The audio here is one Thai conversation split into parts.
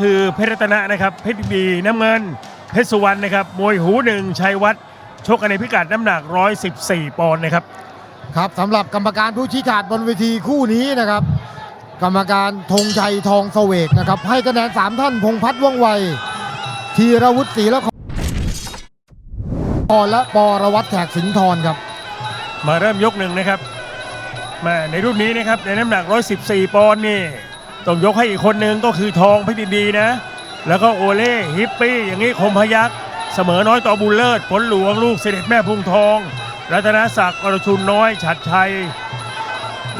คือเพชรรัตนะนะครับเพชรบีน้ำเงิน เพชรสุวรรณนะครับมวยหูหนึ่งชัยวัฒน์ชกกันในพิกัดน้ำหนัก 114 ปอนด์นะครับครับสำหรับกรรมการผู้ชี้ขาดบนเวทีคู่นี้นะครับ กรรมการธงชัยทองเสวกนะครับ ให้คะแนน 3 ท่านพงษ์พัฒน์ว่องไวธีรวุฒิศรีละครและปรวัตรแขกสินทรครับ มาเริ่มยกหนึ่งนะครับมาในรุ่นนี้นะครับในน้ำหนัก 114 ปอนด์นี่ ต้องยกให้อีกคนหนึ่งก็คือทองพชรดีนะ แล้วก็โอเล่ฮิปปี้อย่างนี้คมพยักษ์เสมอน้อยต่อบุญเลิศผลหลวงลูกเสด็จแม่พุงทอง รัตนศักดิ์อรชุนน้อยฉัดชัย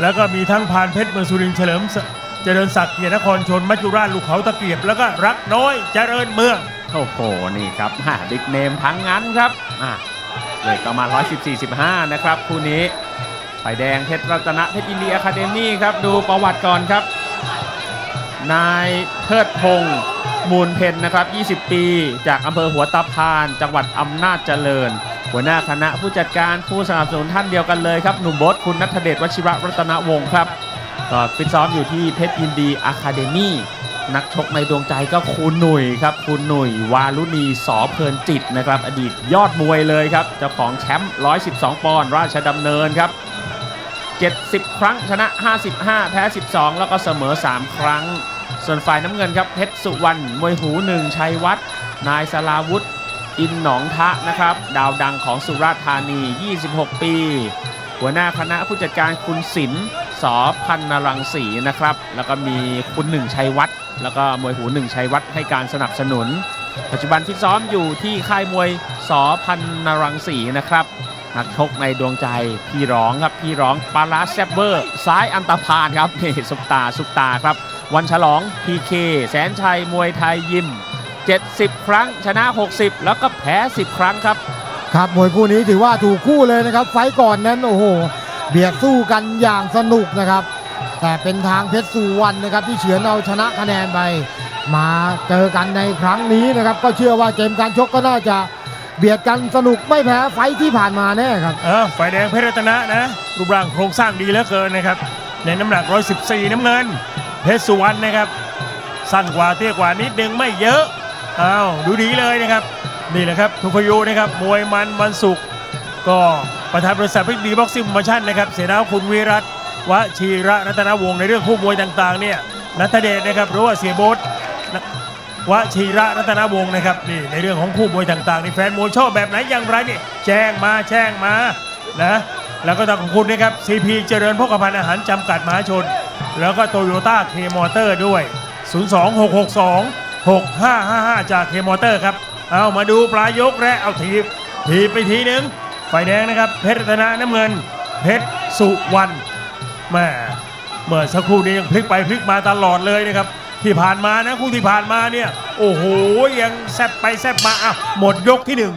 แล้วก็มีทั้งพานเพชรเมืองสุรินเฉลิมเจริญศักดิ์เกียรตินครชนมัจจุราชลูกเขาตะเกียบ แล้วก็รักน้อยเจริญเมืองโอ้โหนี่ครับฮ่าบิ๊กเนมทั้งนั้นครับอะเลทประมาณ 114-15 นะครับคู่นี้ฝ่ายแดงเพชรรัตนเพชรอินเดียอะคาเดมี่ครับ ดูประวัติก่อนครับ นายเทิดพงศ์มูลเพนนะครับ 20 ปี จากอำเภอหัวตะพาน จังหวัดอำนาจเจริญ หัวหน้าคณะผู้จัดการผู้สนับสนุนท่านเดียวกันเลยครับ หนุ่มบดคุณนัทเดชวชิระรัตนวงศ์ครับก็ฟิตซ้อมอยู่ที่เพชรยินดีอะคาเดมี่นักชกในดวงใจก็คุณหนุ่ยครับ คุณหนุ่ยวาลุณีสอเพลินจิตนะครับ อดีตยอดมวยเลยครับเจ้าของแชมป์ 112 ปอนด์ราชดำเนินครับ 70 ครั้งชนะ 55 แพ้ 12 แล้วก็เสมอ 3 ครั้ง ส่วนฝ่ายน้ำเงินครับเพชรสุวรรณมวยหูหนึ่งชัยวัฒน์นายสลาวุธ อินหนองทะนะครับ ดาวดังของสุราษฎร์ธานี 26 ปี หัวหน้าคณะผู้จัดการคุณศิลป์สอพันนรังสีนะครับ แล้วก็มีคุณหนึ่งชัยวัฒน์แล้วก็มวยหูหนึ่งชัยวัฒน์ให้การสนับสนุน ปัจจุบันฟิตซ้อมอยู่ที่ค่ายมวยสอพันนรังสีนะครับนักชกในดวงใจพี่ร้องครับพี่ร้องปาราแซบเวอร์ ซ้ายอันตพานครับนี่ซุปตาซุปตาครับ วันฉลอง PK แสนชัยมวยไทยยิม 70 ครั้งชนะ 60 แล้วก็แพ้ 10 ครั้งครับ ครับมวยคู่นี้ถือว่าถูกคู่เลยนะครับ ไฟต์ก่อนนั้นโอ้โห เบียดสู้กันอย่างสนุกนะครับ แต่เป็นทางเพชรสุวรรณนะครับที่เฉือนเอาชนะคะแนนไป มาเจอกันในครั้งนี้นะครับ ก็เชื่อว่าเกมการชกก็น่าจะเบียดกันสนุกไม่แพ้ไฟต์ที่ผ่านมาแน่ครับเออฝ่ายแดงเพชรรัตนะนะรูปร่างโครงสร้างดีเหลือเกินนะครับในน้ำหนัก 114 น้ำเงิน เพชรสุวรรณนะครับ สั้นกว่าเตี้ยกว่านิดนึงไม่เยอะอ้าวดูดีเลยนะครับนี่แหละครับทุพยูนะครับมวยมันวันศุกร์ก็ประธานบริษัทพิกดีบ็อกซิ่งโปรโมชั่นนะครับเสนาคุณวิรัตวชีระรัตนวงศ์ในเรื่องคู่มวยต่างๆเนี่ยนัทเดชนะครับหรือว่าเสียโบดวชีระรัตนวงศ์นะครับนี่ในเรื่องของคู่มวยต่างๆนี่แฟนมวยชอบแบบไหนอย่างไรนี่แจ้งมาแจ้งมานะแล้วก็ต้องขอบคุณนะครับ CP เจริญพกพันอาหารจำกัดมหาชน แล้วก็โตโยต้าเคมอเตอร์ด้วย 02662 6555 จากเคมอเตอร์ครับ เอามาดูปลายกและเอาทีบทีบไปทีหนึ่งไฟแดงนะครับ เพชรรัตนะน้ำเงิน เพชรสุวรรณแม่เมื่อสักครู่นี้ยังพลิกไปพลิกมาตลอดเลยนะครับ ที่ผ่านมานะคู่ที่ผ่านมาเนี่ย โอ้โหยังแซบไปแซบมาอะหมดยกที่หนึ่ง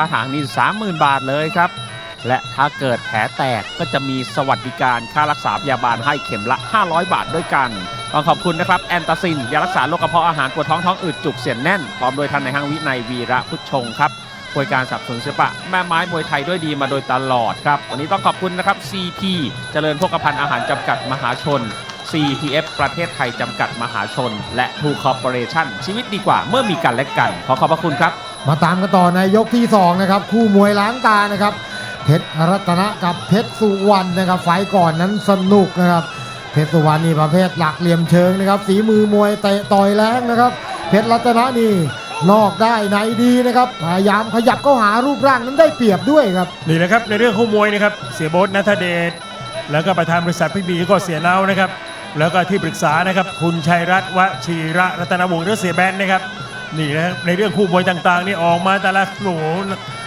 ค่าถางนี่30,000 บาทเลยครับ และถ้าเกิดแผลแตกก็จะมีสวัสดิการค่ารักษาพยาบาลให้เข็มละ 500 บาทด้วยกันต้องขอบคุณนะครับ แอนตาซิน ยารักษาโรคกระเพาะอาหารปวดท้องท้องอืดจุกเสียนแน่น พร้อมโดยท่านในห้างวินัยวีระพุทธชงครับบริการสับสนุนศิลปะแม่ไม้มวยไทยด้วยดีมาโดยตลอดครับ วันนี้ต้องขอบคุณนะครับ CP เจริญพกพันธ์อาหารจำกัดมหาชน CPF ประเทศไทยจำกัดมหาชน และ True Corporation ชีวิตดีกว่าเมื่อมีกันและกัน ขอขอบพระคุณครับ มาตามกันต่อในยกที่ 2 นะครับ คู่มวยล้างตานะครับ เพชรรัตนะกับเพชรสุวรรณนะครับ ไฟก่อนนั้นสนุกนะครับ เพชรสุวรรณนี่ประเภทหลักเหลี่ยมเชิงนะครับ ฝีมือมวยเตะต่อยแรงนะครับ เพชรรัตนะนี่นอกได้ในดีนะครับ พยายามขยับเข้าหารูปร่างนั้นได้เปรียบด้วยครับ นี่แหละครับในเรื่องคู่มวยนะครับ เสียโบ๊ทนัทเดช แล้วก็ประธานบริษัทพิบีก็เสียเนานะครับ แล้วก็ที่ปรึกษานะครับ คุณชัยรัตน์วชีระรัตนวงศ์หรือเสียแบนนะครับ นี่นะครับในเรื่องคู่มวยต่างๆนี่ออกมาแต่ละโห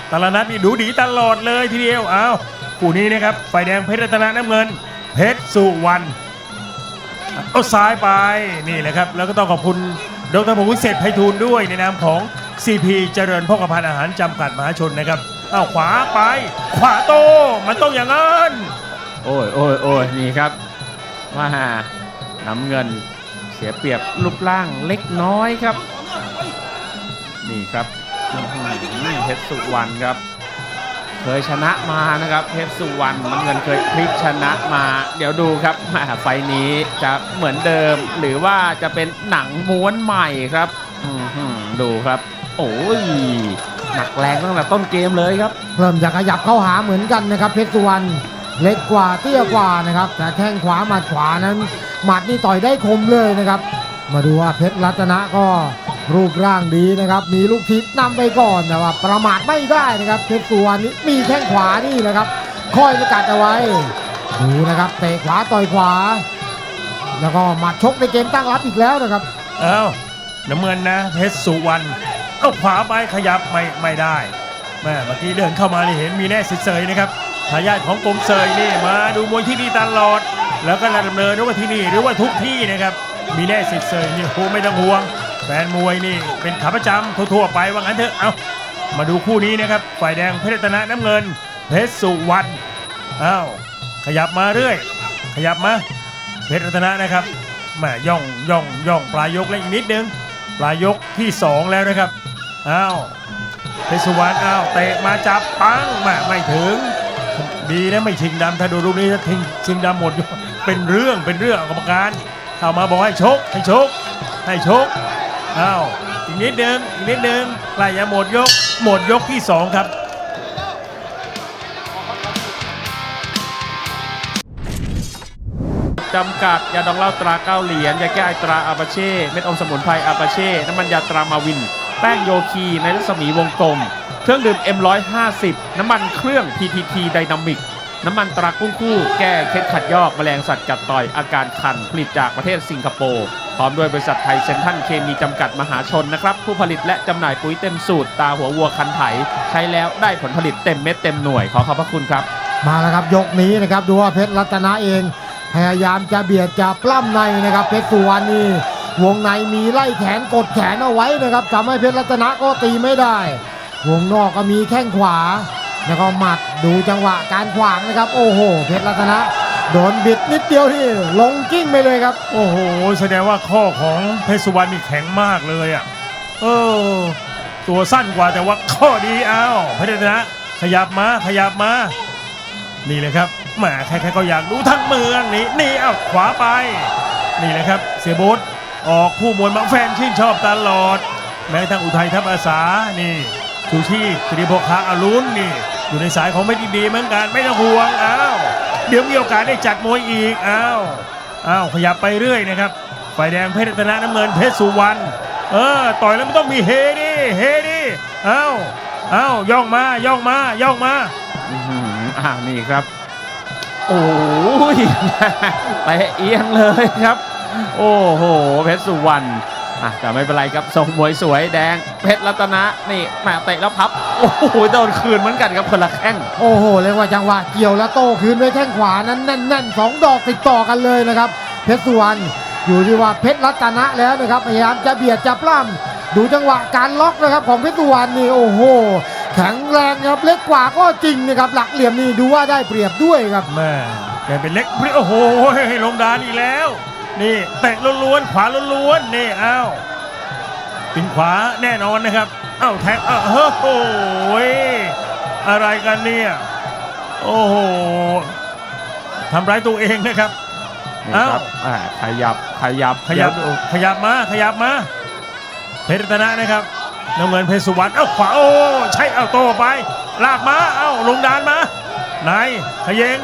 แต่ละนัดนี่ดูดีตลอดเลยทีเดียวเอ้าคู่นี้นะครับไฟแดงเพชรรัตนะน้ำเงิน เพชรสุวรรณเอาซ้ายไปนี่แหละครับ แล้วก็ต้องขอบคุณดรพงศ์วิเศษไพฑูรย์ด้วยในนามของ CP เจริญพกพันธ์อาหารจำกัดมหาชนนะครับเอาขวาไป ขวาโตมันต้องอย่างนั้นโอ้ยโอ้ยโอ้ยนี่ครับว่าน้ำเงินเสียเปรียบรูปร่างเล็กน้อยครับ นี่ครับเพชรสุวรรณครับ เคยชนะมานะครับเพชรสุวรรณน้ำเงินเคยพลิกชนะมา เดี๋ยวดูครับแหมไฟนี้จะเหมือนเดิม หรือว่าจะเป็นหนังม้วนใหม่ครับดูครับ โอ้ยหนักแรงตั้งแต่ต้นเกมเลยครับเริ่มจะขยับเข้าหาเหมือนกันนะครับเพชรสุวรรณเล็กกว่าเตี้ยกว่านะครับ แต่แข้งขวาหมัดขวานั้นหมัดนี่ต่อยได้คมเลยนะครับ มาดูว่าเพชรรัตนะก็ รูปร่างดีนะครับ มีลูกทิศนำไปก่อนแต่ว่าประมาทไม่ได้นะครับเพชรสุวรรณนี่มีแข้งขวานี่นะครับคอยสกัดเอาไว้ดูนะครับเตะขวาต่อยขวา แล้วก็มัดชกในเกมตั้งรับอีกแล้วนะครับเอ้าน้ำเงินนะเพชรสุวรรณเอาขวาไปขยับไม่ไม่ได้แม่เมื่อกี้เดินเข้ามานี่เห็นมีแน่สิเสยนะครับทายาทของกรมเสยนี่มาดูมวยที่นี่ตลอด แล้วก็ดำเนินไม่ว่าที่นี่หรือว่าทุกที่นะครับมีแน่สิเสยนี่โหไม่ต้องห่วง แฟนมวยนี่เป็นขาประจำทั่วๆไปว่างั้นเถอะเอามาดูคู่นี้นะครับฝ่ายแดงเพชรรัตนะน้ำเงิน เพชรสุวรรณอ้าวขยับมาเรื่อย ขยับมาเพชรรัตนะนะครับแม่ย่องย่องย่องปลายยกแล้วอีกนิดนึงปลายยกที่ 2 แล้วนะครับอ้าวเพชรสุวรรณอ้าวเตะมาจับปังแม่ไม่ถึง ดีนะไม่ชิงดำถ้าดูรูปนี้ถ้าทิ้งชิงดำหมดเป็นเรื่องเป็นเรื่องกรรมการเข้ามาบอกให้ชกให้ชกให้ชก อ้าวอีกนิดนึงอีกนิดนึงใกล้จะหมดยก หมดยกที่2ครับจำกัดยาดองเหล้าตราเก้าเหรียญยาแก้ไอตราอาปาเช่เม็ดอมสมุนไพรอาปาเช่น้ำมันยาตรามาวิน แป้งโยคีในรัศมีวงกลม เครื่องดื่ม M150 น้ำมันเครื่อง PTT ไดนามิกน้ำมันตรากุ้งคู่ แก้เคล็ดขัดยอกแมลงสัตว์กัดต่อยอาการคันผลิตจากประเทศสิงคโปร์ พร้อมด้วยบริษัทไทยเซนทันเคมีจำกัดมหาชนนะครับ ผู้ผลิตและจำหน่ายปุ๋ยเต็มสูตร ตาหัววัวคันไถ ใช้แล้วได้ผลผลิตเต็มเม็ดเต็มหน่วย ขอขอบพระคุณครับ มาแล้วครับยกนี้นะครับดูว่าเพชรรัตนะเอง พยายามจะเบียดจะปล้ำในนะครับเพชรสุวรรณนี่วงในมีไล่แขนกดแขนเอาไว้นะครับทำให้เพชรรัตนะก็ตีไม่ได้ วงนอกก็มีแข้งขวา แล้วก็หมัดดูจังหวะการขวางนะครับ โอ้โห เพชรรัตนะ โดนบิดนิดเดียวที่ลงกิ้งไปเลยครับ โอ้โห แสดงว่าข้อของเพชรสุวรรณนี่แข็งมากเลยอะ เออ ตัวสั้นกว่าแต่ว่าข้อดีอ้าวเพชรรัตนะ ขยับมาขยับมา นี่เลยครับแหมใครๆก็อยากดูทั้งเมืองนี่นี่เอ้าขวาไป นี่เลยครับ เสียโบดออกคู่มวยมาแฟนชื่นชอบตลอด แม้กระทั่งอุทัยทัพอาสานี่ชูชีพตรีโภคาอรุณนี่ อยู่ในสายของไม่ดีดีเหมือนกันไม่ต้องห่วงอ้าว เดี๋ยวมีโอกาสได้จัดมวยอีกอ้าวอ้าวขยับไปเรื่อยนะครับฝ่ายแดงเพชรรัตนะน้ำเงินเพชรสุวรรณเออต่อยแล้วมันต้องมีเฮดิเฮดิอ้าวอ้าวย่องมาย่องมาย่องมาอื้อหืออ่านี่ครับ โอ้ย ไปเอียงเลยครับ โอ้โห เพชรสุวรรณ อะแต่ไม่เป็นไรครับทรงมวยสวยแดง เพชรรัตนะนี่แหมาเตะแล้วพับ โอ้โหโดนคืนเหมือนกันครับคนละแข้งโอ้โหเรียกว่าจังหวะเกี่ยวแล้วโต้คืนด้วยแข้งขวานั้นแน่นๆสองดอกติดต่อกันเลยนะครับ เพชรสุวรรณอยู่ที่ว่าเพชรรัตนะแล้วนะครับพยายามจะเบียดจะปล้ำดูจังหวะการล็อกนะครับของเพชรสุวรรณนี่โอ้โหแข็งแรงครับเล็กกว่าก็จริงนะครับหลักเหลี่ยมนี่ดูว่าได้เปรียบด้วยครับแม่แกเป็นเล็กโอ้โหลงดานอีกแล้ว นี่เตะล้วนๆขวาล้วนๆนี่อ้าวปินขวาแน่นอนนะครับอ้าวแทงอ้าวเฮ้โอ้ยอะไรกันเนี่ยโอ้โหทำร้ายตัวเองนะครับนี่ครับอ่าขยับขยับขยับเดี๋วดูขยับมาขยับมาเพชรรัตนะนะครับน้ำเงินเพชรสุวรรณเอ้าขวาโอ้ใช่เอาโตไป ลากมาเอ้าลงดานมาไหนขยง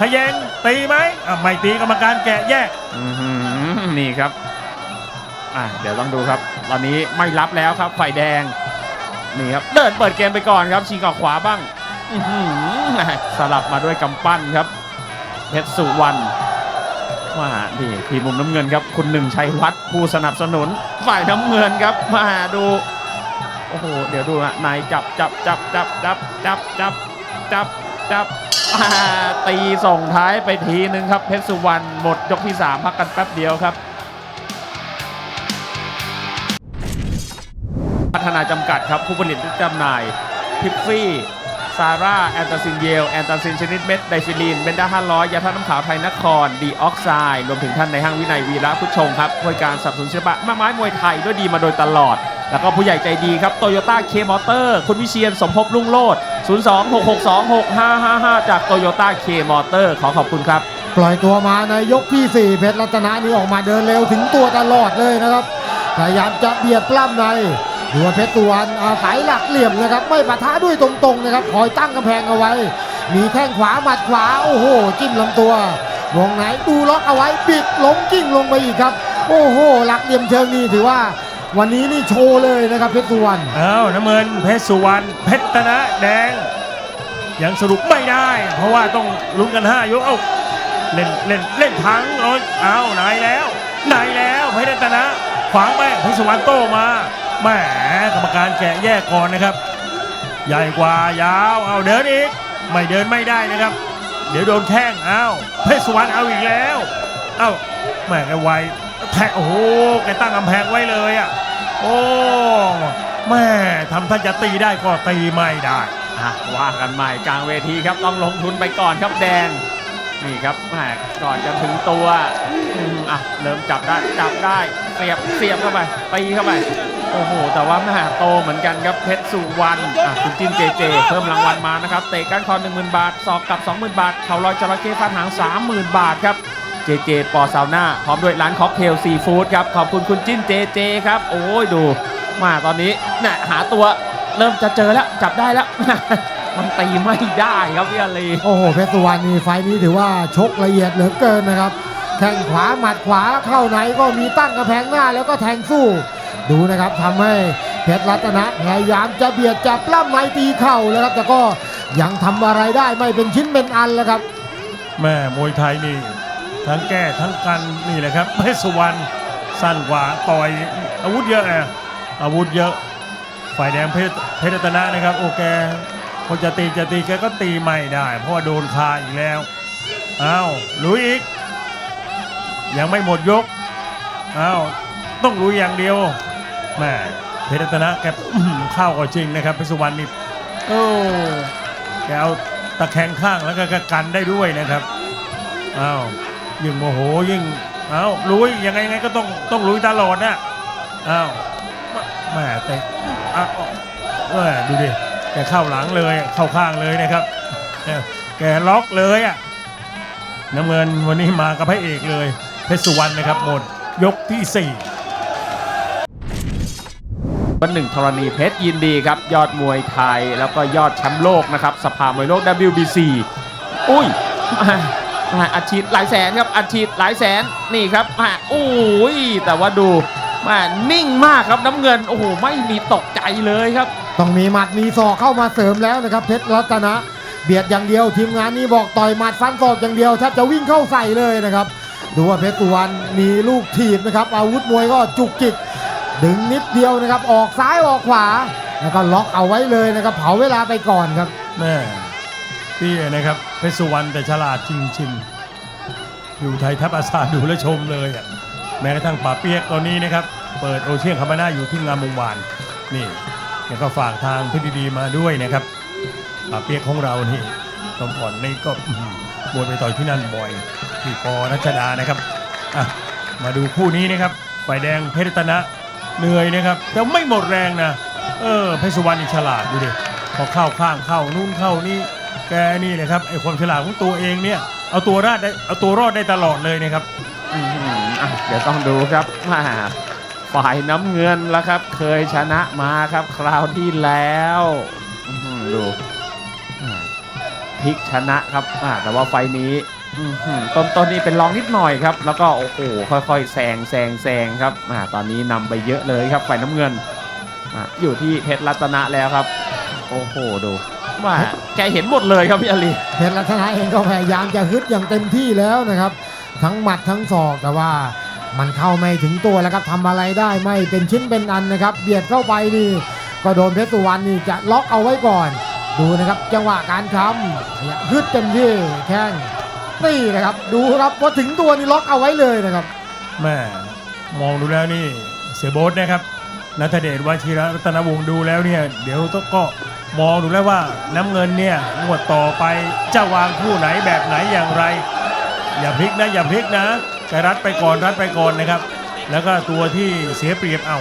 ขยงตีไหมอะไม่ตีกรรมการแกะแยกอื้อหือนี่ครับอ่าเดี๋ยวต้องดูครับ ตอนนี้ไม่รับแล้วครับฝ่ายแดง นี่ครับเดินเปิดเกมไปก่อนครับ ชิงออกขวาบ้างอื้อหือสลับมาด้วยกำปั้นครับเพชรสุวรรณมานี่ทีมมุมน้ำเงินครับ คุณหนึ่งชัยวัฒน์ผู้สนับสนุน ฝ่ายน้ำเงินครับ มาดู โอ้โห เดี๋ยวดูนะนายจับจับจับจับจับจับจับจับจับ อ่าตีส่งท้ายไปทีนึงครับเพชรสุวรรณหมดยกที่ 3 พักกันแป๊บเดียวครับ พัฒนาจำกัดครับ ผู้ผลิตและจำหน่ายพิฟฟี่ซาร่า แอนตาซินเยล แอนตาซินชนิดเม็ดไดฟิลีนเบนด้า500 ยาท่าตุน้ำขาวไทยนคร ดีออกไซด์ รวมถึงท่านในห้างวินัยวีระพุชชงครับบริการสนับสนุนศิลปะแม่ไม้มวยไทยด้วยดีมาโดยตลอด แล้วก็ผู้ใหญ่ใจดีครับโตโยต้าเคมอเตอร์ คุณวิเชียนสมภพรุ่งโลด 026626555 จากโตโยต้าเคมอเตอร์ขอขอบคุณครับ ปล่อยตัวมาในยกที่ 4 เพชรรัตนะนี่ออกมาเดินเร็วถึงตัวตลอดเลยนะครับพยายามจะเบียดปล้ำในดูว่าเพชรสุวรรณอาศัยหลักเหลี่ยมนะครับ ไม่ปะทะด้วยตรงๆนะครับคอยตั้งกำแพงเอาไว้ มีแข้งขวาหมัดขวาโอ้โห จิ้มลำตัววงไหนดูล็อกเอาไว้ปิดล้มกิ้งลงไปอีกครับ โอ้โห หลักเหลี่ยมเชิงนี่ถือว่า วันนี้นี่โชว์เลยนะครับเพชรสุวรรณอ้าวน้ำเงินเพชรสุวรรณเพชรตนะแดง ยังสรุปไม่ได้ เพราะว่าต้องลุ้นกันห้ายกเอ้าเล่นเล่นเล่นทั้งร้อยอ้าวไหนแล้วไหนแล้วเพชรตนะขวางไปเพชรสุวรรณโต้มาแหมกรรมการแกะแยกก่อนนะครับ ใหญ่กว่ายาวเอาเดินอีกไม่เดินไม่ได้นะครับ เดี๋ยวโดนแข้งอ้าวเพชรสุวรรณเอาอีกแล้วเอ้าแหมไว แทะโอ้โหแกตั้งกำแพงไว้เลยอะโอ้แม่ทำท่าจะตีได้ก็ตีไม่ได้อะว่ากันใหม่กลางเวทีครับต้องลงทุนไปก่อนครับแดงนี่ครับแหมก่อนจะถึงตัวอืมอะเริ่มจับได้จับได้เสียบเสียบเข้าไปตีเข้าไปโอ้โห แต่ว่าแม่โตเหมือนกันครับเพชรสุวรรณอะคุณจินเจเจ เพิ่มรางวัลมานะครับ เตะก้านคอ10,000 บาท สอกกลับ 20,000 บาท เข่าลอยจระเข้ฟาดหาง 30,000 บาทครับ เจเจปอซาวน่าพร้อมด้วยร้านค็อกเทลซีฟู้ดครับขอบคุณคุณจิ้นเจเจครับ โอ้ยดู มาตอนนี้น่ะหาตัวเริ่มจะเจอแล้วจับได้แล้ว มันตีไม่ได้ครับพี่อาลีโอ้โหเพชรสุวรรณนี่ไฟล์นี้ถือว่าชกละเอียดเหลือเกินนะครับแข้งขวาหมัดขวาเข้าไหนก็มีตั้งกระแพงหน้าแล้วก็แทงสู้ ดูนะครับทำให้เพชรรัตนะพยายามจะเบียดจับปล้ำในตีเข่าแล้วครับแต่ก็ยังทำอะไรได้ไม่เป็นชิ้นเป็นอันแล้วครับ แม่มวยไทยนี่ ทั้งแก้ทั้งกันนี่แหละครับเพชรสุวรรณสั้นกว่าต่อยอาวุธเยอะนะอาวุธเยอะ ฝ่ายแดงเพชรเพชรตนะนะครับ โอเคคนจะตีจะตีแกก็ตีไม่ได้ เพราะว่าโดนคาอีกแล้วอ้าวลุยอีก ยังไม่หมดยกอ้าวต้องลุยอย่างเดียวแม่เพชรตนะแกเข้าก็จริงนะครับเพชรสุวรรณนี่โอ้แกเอาตะแคงข้างแล้วก็กันได้ด้วยนะครับอ้าว ยิ่งโมโหยิ่งอ้าวลุยยังไงไงก็ต้องต้องลุยตลอดนะอ้าวแม่แต่อ้าวเออดูดิแกเข้าหลังเลยเข้าข้างเลยนะครับ แกล็อกเลยอะน้ำเงินวันนี้มากับพระเอกเลยเพชรสุวรรณนะครับหมดยกที่สี่วันหนึ่งธรณีเพชรยินดีครับ ยอดมวยไทยแล้วก็ยอดแชมป์โลกนะครับ สภามวยโลก WBC อุ้ย อ่าอ่าอัดฉีดหลายแสนครับอัดฉีดหลายแสนนี่ครับอ่าอุ้ยแต่ว่าดูมานิ่งมากครับน้ำเงินโอ้โหไม่มีตกใจเลยครับ ต้องมีหมัดมีศอกเข้ามาเสริมแล้วนะครับเพชรรัตนะเบียดอย่างเดียวทีมงานนี้บอกต่อยหมัดฟันศอกอย่างเดียวแทบจะวิ่งเข้าใส่เลยนะครับดูว่าเพชรสุวรรณมีลูกถีบนะครับ อาวุธมวยก็จุกจิกดึงนิดเดียวนะครับ ออกซ้ายออกขวา แล้วก็ล็อกเอาไว้เลยนะครับ เผาเวลาไปก่อนครับแม่ พี่นะครับเพชรสุวรรณแต่ฉลาดจริงๆ อยู่ไทยทัพอาสาดูและชมเลยอะแม้กระทั่งป่าเปียกตอนนี้นะครับ เปิดโอเชียนคามาน่าอยู่ที่งามวงวานนี่แล้วก็ฝากทางพิธีดีๆมาด้วยนะครับป่าเปียกของเรานี่ตอนก่อนนี่ก็อื้อหือมวยไปต่อยที่นั่นบ่อยที่ปอรัชดานะครับอะมาดูคู่นี้นะครับฝ่ายแดงเพชรตนะเหนื่อยนะครับแต่ไม่หมดแรงนะ เออเพชรสุวรรณฉลาดดูดิพอเข้าข้างเข้านู่นเข้านี่ แกนี่เลยครับไอความฉลาดของตัวเองเนี่ยเอาตัวรอดได้เอาตัวรอดได้ตลอดเลยนะครับ อื้อหืออะเดี๋ยวต้องดูครับมาฝ่ายน้ำเงินแล้วครับ เคยชนะมาครับคราวที่แล้วอื้อหือดูอ่าพลิกชนะครับอ่าแต่ว่าไฟล์นี้อื้อหือต้นต้นนี่เป็นรองนิดหน่อยครับ แล้วก็โอ้โหค่อยๆแซงแซงแซงครับอ่าตอนนี้นำไปเยอะเลยครับฝ่ายน้ำเงินอ่าอยู่ที่เพชรรัตนะแล้วครับ โอ้โหดู ว่าแกเห็นหมดเลยครับพี่อลีเพชรรัตนะเองก็พยายามจะฮึดอย่างเต็มที่แล้วนะครับ ทั้งหมัดทั้งศอกแต่ว่ามันเข้าไม่ถึงตัวแล้วครับทำอะไรได้ไม่เป็นชิ้นเป็นอันนะครับ เบียดเข้าไปนี่ก็โดนเพชรสุวรรณนี่จะล็อกเอาไว้ก่อน ดูนะครับจังหวะการทำฮึดเต็มที่แข้งนี่นะครับดูครับพอถึงตัวนี่ล็อกเอาไว้เลยนะครับแม่มองดูแล้วนี่เสียโบ๊ทนะครับนัทเดชวชิระรัตนวงศ์ดูแล้วเนี่ย เดี๋ยวต้องก็ มองดูแล้วว่าน้ำเงินเนี่ยงวดต่อไปจะวางคู่ไหนแบบไหนอย่างไร อย่าพลิกนะอย่าพลิกนะจะรัดไปก่อนรัดไปก่อนนะครับ แล้วก็ตัวที่เสียเปรียบเอา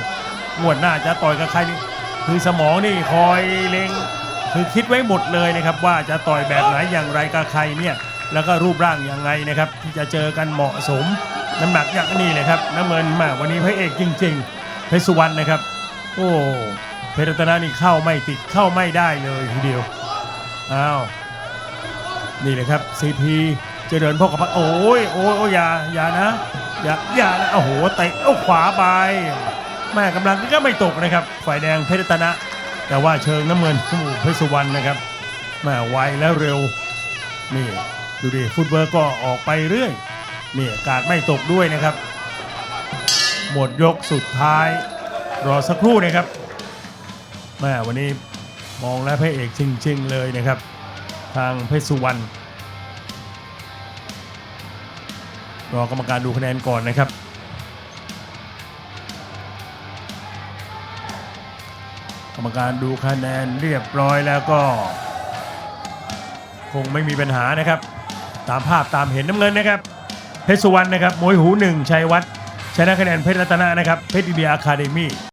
งวดหน้าจะต่อยกับใครนี่คือสมองนี่คอยเล็งคือคิดไว้หมดเลยนะครับ ว่าจะต่อยแบบไหนอย่างไรกับใครเนี่ยแล้วก็รูปร่างยังไงนะครับ ที่จะเจอกันเหมาะสมน้ำหนักอย่างนี้เลยครับน้ำเงินมากวันนี้พระเอกจริงๆเพชรสุวรรณนะครับ โอ้ เพชรรัตนานี่เข้าไม่ติดเข้าไม่ได้เลยทีเดียวอ้าวนี่เลยครับซีพีเจริญพกกับพักโอ้ยโอ้ยโอ้ยอย่าอย่านะอย่าอย่านะโอ้โหเตะเอาขวาไปแม่กำลังก็ไม่ตกนะครับฝ่ายแดงเพชรรัตนะ แต่ว่าเชิงน้ำเงินโอ้โหเพชรสุวรรณนะครับแม่ไวและเร็วนี่ดูดิฟุตเวิร์กก็ออกไปเรื่อยนี่การไม่ตกด้วยนะครับ หมดยกสุดท้าย รอสักครู่นะครับ แม่วันนี้มองแล้วพระเอกจริงๆเลยนะครับ ทางเพชรสุวรรณรอกรรมการดูคะแนนก่อนนะครับ กรรมการดูคะแนนเรียบร้อยแล้วก็ คงไม่มีปัญหานะครับ ตามภาพตามเห็นน้ำเงินนะครับ เพชรสุวรรณนะครับมวยหูหนึ่งชัยวัฒน์ชนะคะแนนเพชรรัตนะนะครับเพชรอินเดียอะคาเดมี่